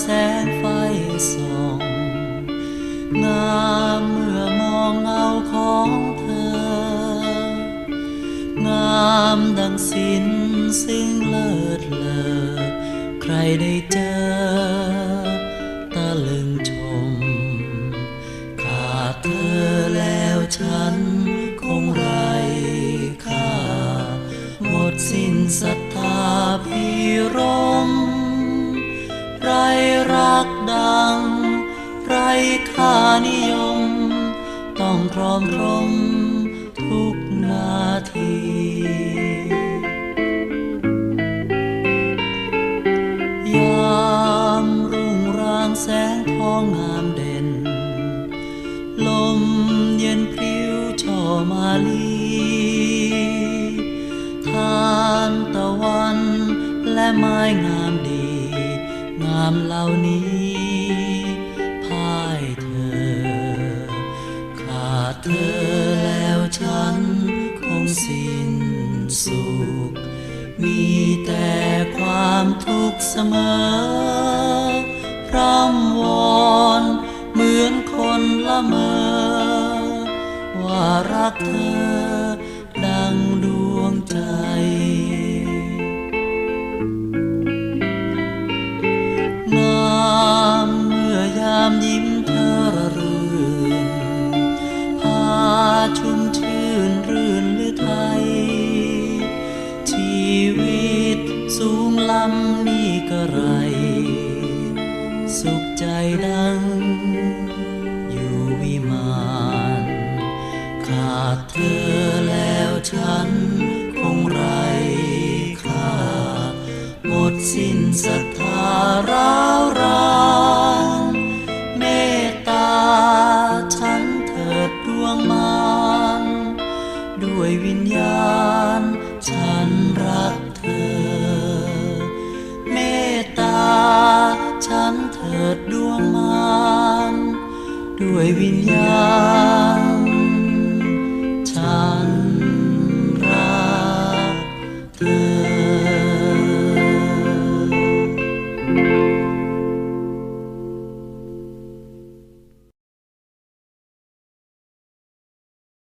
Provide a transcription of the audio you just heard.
แสงไฟส่อง งามเมื่อมองเงาของเธอ งามดังสินซึ่งเลิศเลอ ใครได้เจอ ตะลึงชม ขาดเธอแล้วฉันคงไรค่า หมดสิ้นศรัทธาพิรมไรรั กดัง ไรค่านิยม ต้องพร้อมพรมทุกนาทียามรุ่งรางแสงทองงามเด่น ลมเย็นพริ้วช่อมาลีทานตะวันและไม้งามดีามเหล่านี้พ่ายเธอ ขาดเธอแล้วฉันคงสิ้นสุข มีแต่ความทุกข์เสมอ พร่ำวอนเหมือนคนละเมอ ว่ารักเธอ วิตสูงลำนี่กระไร สุขใจดัง อยู่วิมานขาดเธอแล้วฉันคงไรค่าหมดสิ้นศรัทธาร้า เถิดดวงมารด้วยวิญญาณ